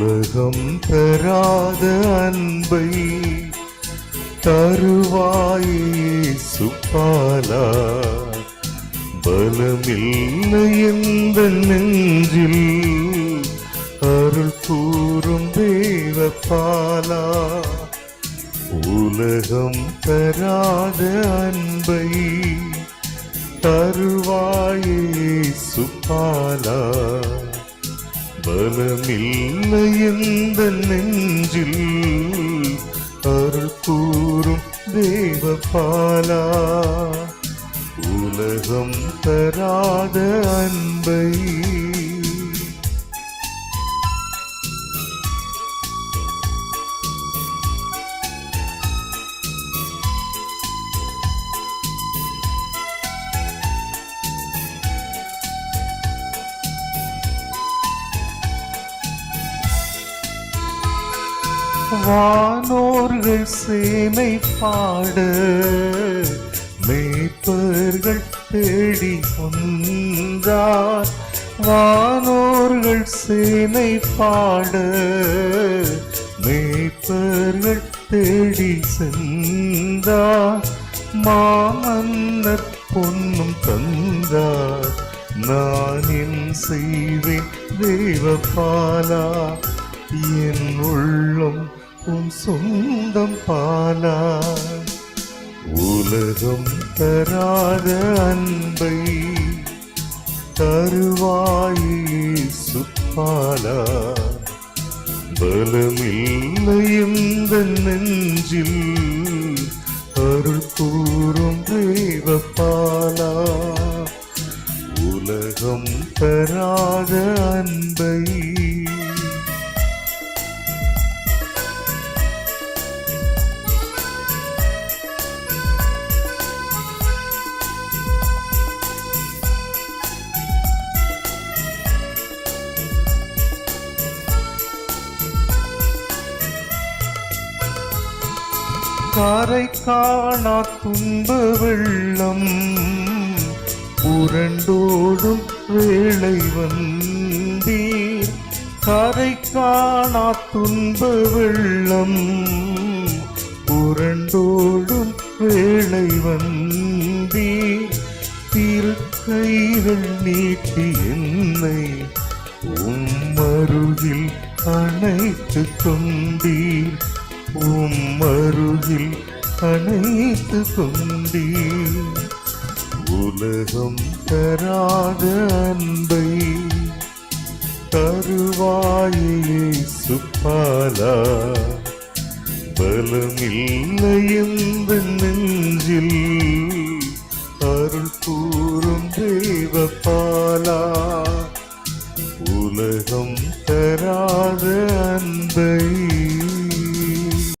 உலகம் தராத அன்பை தருவாயே சுப்பாலா பலமில்லை எந்த நெஞ்சில் அருள் கூறும் தேவப்பாலா உலகம் தராத அன்பை தருவாயே சுப்பாலா பலமில்லை எந்த நெஞ்சில்? அருள் கூறும் தேவபாலா. உலகம் தராத அன்பை வானோர்கள் சேமை பாட. மேய்ப்பர்கள் தேடி கொண்டார் வானோர்கள் சேனை பாட. மேய்ப்பர்கள் தேடி சென்றார். மாமன்னர் பொன்னும் தந்தார். நான் என் செய்வேன் தேவபாலா. என் உள்ளம் உன் சொந்தம் பாலா உலகம் தராத அன்பை தருவாயே சுப்பாலா பலமில்லை இந்த நெஞ்சில் அருள் கூறும் தேவப்பாலா உலகம் தராத அன்பை கரை காணா துன்ப வெள்ளம் புரண்டோடும் வேளை வந்தீர். கரை காணா துன்ப வெள்ளம் புரண்டோடும் வேளை வந்தீர். திருக்கைகள் நீட்டி என்னை உம்மருகில் அணைத்து கொண்டீர். உம்மருகில் அணைத்து கொண்டே உலகம் தராத அன்பை தருவாயே சுப்பாலா பலமில்லை எந்த நெஞ்சில் அருள் கூறும் தெய்வ பாலா. உலகம் தராத அன்பை